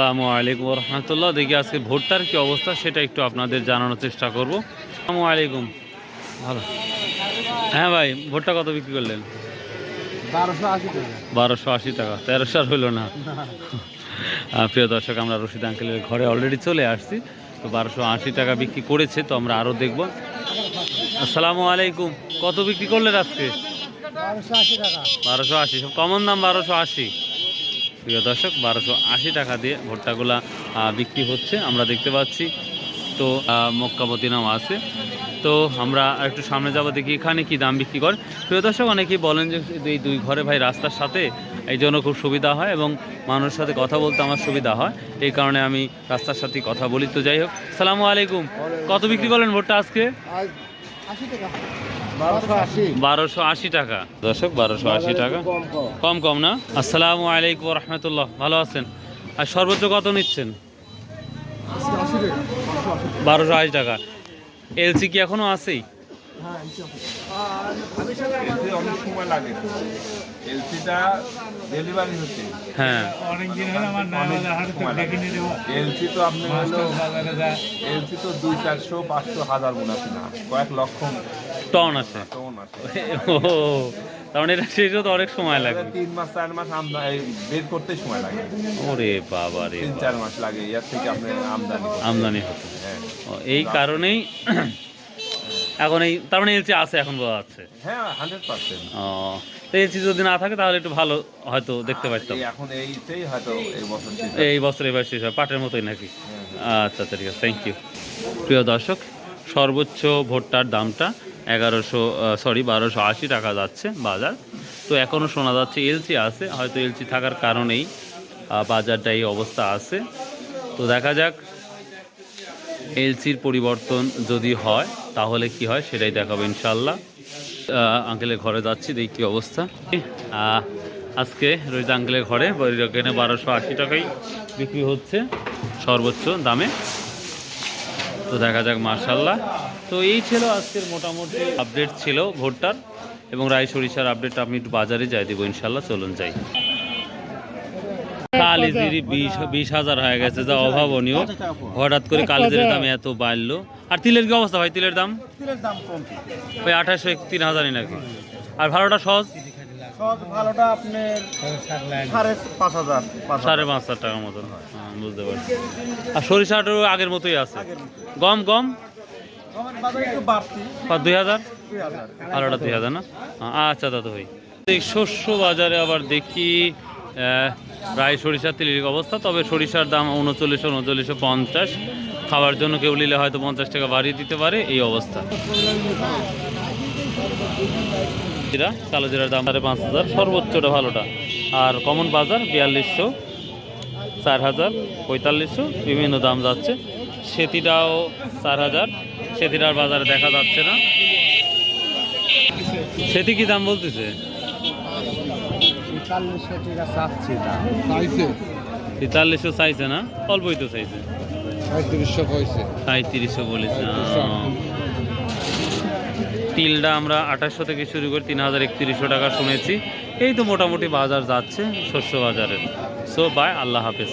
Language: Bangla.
আসসালামু আলাইকুম রহমতুল্লাহ দেখি আজকে ভোটটার কি অবস্থা সেটা একটু আপনাদের জানানোর চেষ্টা করব। আসসালামু আলাইকুম। ভালো। হ্যাঁ ভাই ভোটটা কত বিক্রি করলেন? বারোশো আশি টাকা। তেরোশো আর হইল না। প্রিয় দর্শক আমরা রশিদ আঙ্কেলের ঘরে অলরেডি চলে আসছি। তো বারোশো আশি টাকা বিক্রি করেছে তো আমরা আরও দেখব। আসসালামু আলাইকুম। কত বিক্রি করলেন আজকে? বারোশো আশি টাকা। বারোশো আশি সব কমন দাম বারোশো আশি। প্রিয় দর্শক বারোশো আশি টাকা দিয়ে ভুট্টাগুলা বিক্রি হচ্ছে। আমরা দেখতে পাচ্ছি। তো আহ, মক্কা মদিনাও আছে। তো আমরা একটু সামনে যাব দেখি এখানে কি দাম বিক্রি করে। প্রিয় দর্শক অনেকেই বলেন যে এই দুই ঘরে ভাই রাস্তার সাথে এই জন্য খুব সুবিধা হয় এবং মানুষের সাথে কথা বলতে আমার সুবিধা হয়। এই কারণে আমি রাস্তার সাথে কথা বলি। তো যাই হোক সালামু আলাইকুম। কত বিক্রি করলেন ভোটটা আজকে? বারোশো আশি। টাকা। দর্শক বারোশো আশি টাকা। কম কম। না? আসসালামু আলাইকুম রহমতুল্লাহ। ভালো আছেন? আর সর্বোচ্চ কত নিচ্ছেন? বারোশো আশি টাকা। এলসি কি এখনও আছেই? হ্যাঁ অনেক ডেলিভারি হচ্ছে। হ্যাঁ। এলসি তো আপনি হলো এলসি তো দুই চারশো পাঁচশো হাজার আছে না। কয়েক লক্ষ টন আছে। টন আছে। ও মানে এটা শেষ হতে অনেক সময় লাগে। তিন মাস চার মাস আমদানি বের করতে সময় লাগে। ওরে বাবা রে তিন চার মাস লাগে। ইয়ার থেকে আপনি আমদানি আমদানি হতো হ্যাঁ। এই কারণেই এখন এই তার মানে এলসি আছে এখন বোঝা যাচ্ছে। হ্যাঁ হান্ড্রেড পার্সেন্ট ও তো এলসি যদি না থাকে তাহলে একটু ভালো হয়তো দেখতে পারতাম। এখন এইটাই হয়তো এই বছর এই বছর এবার শেষ হয় পাটের মতোই নাকি? হ্যাঁ, আচ্ছা আচ্ছা ঠিক আছে থ্যাংক ইউ প্রিয় দর্শক সর্বোচ্চ ভোটটার দামটা এগারোশো সরি বারোশো আশি টাকা যাচ্ছে বাজার। তো এখনও শোনা যাচ্ছে এলসি আছে হয়তো এলসি থাকার কারণেই বাজারটা এই অবস্থা আছে। তো দেখা যাক এলসির পরিবর্তন যদি হয় তাহলে কি হয়? সেটাই দেখাবো ইনশাল্লাহ আঙ্কেলের ঘরে যাচ্ছি, দেখি কী অবস্থা। আজকে রয়েছে আঙ্কেলের ঘরে এখানে বারোশো আশি টাকাই বিক্রি হচ্ছে সর্বোচ্চ দামে। তো দেখা যাক মার্শাল্লাহ তো এই ছিল আজকের মোটামুটি আপডেট ছিল ভোটটার এবং রায় সরিষার আপডেট আমি একটু বাজারে যাই দেবো ইনশাল্লাহ চলুন যাই। কালিজিরি বিশ বিশ হাজার হয়ে গেছে যা অভাবনীয়। হঠাৎ করে কালিজির দাম এত বাড়লো। আর তিলের কি অবস্থা ভাই? তিলের দাম? তিলের দাম কম। ওই আঠাশশো তিন হাজারই নাকি? আর সহজ? ভালোটা আপনার সাড়ে পাঁচ হাজার টাকার মতন। হ্যাঁ, বুঝতে পারছি। আর সরিষাটাও আগের মতোই আছে। গম গম? দুই হাজার? দুই আলোটা দুই হাজার না? আচ্ছা দাদা ভাই। শস্য বাজারে আবার দেখি প্রায় সরিষার তেলের অবস্থা, তবে সরিষার দাম উনচল্লিশশো উনচল্লিশশো পঞ্চাশ। খাওয়ার জন্য কেউ নিলে হয়তো পঞ্চাশ টাকা বাড়িয়ে দিতে পারে, এই অবস্থা। জিরা, কালো জিরার দাম সাড়ে পাঁচ হাজার, সর্বোচ্চটা ভালোটা। আর কমন বাজার, বিয়াল্লিশশো, চার হাজার, পঁয়তাল্লিশশো, বিভিন্ন দাম যাচ্ছে। সেতিটাও চার হাজার, সেতিটার বাজারে দেখা যাচ্ছে না। সেটি কি দাম বলতেছে? চল্লিশশো টাকা চাচ্ছি চাইছে? তেতাল্লিশশো চাইছে না? অল্পই তো চাইছে। কইছে। সাঁত্রিশশো বলেছে তিলটা আমরা আঠাশশো থেকে শুরু করে তিন হাজার একত্রিশশো টাকা শুনেছি। এই তো মোটামুটি বাজার যাচ্ছে শস্য বাজারের। সো বাই আল্লাহ হাফেজ।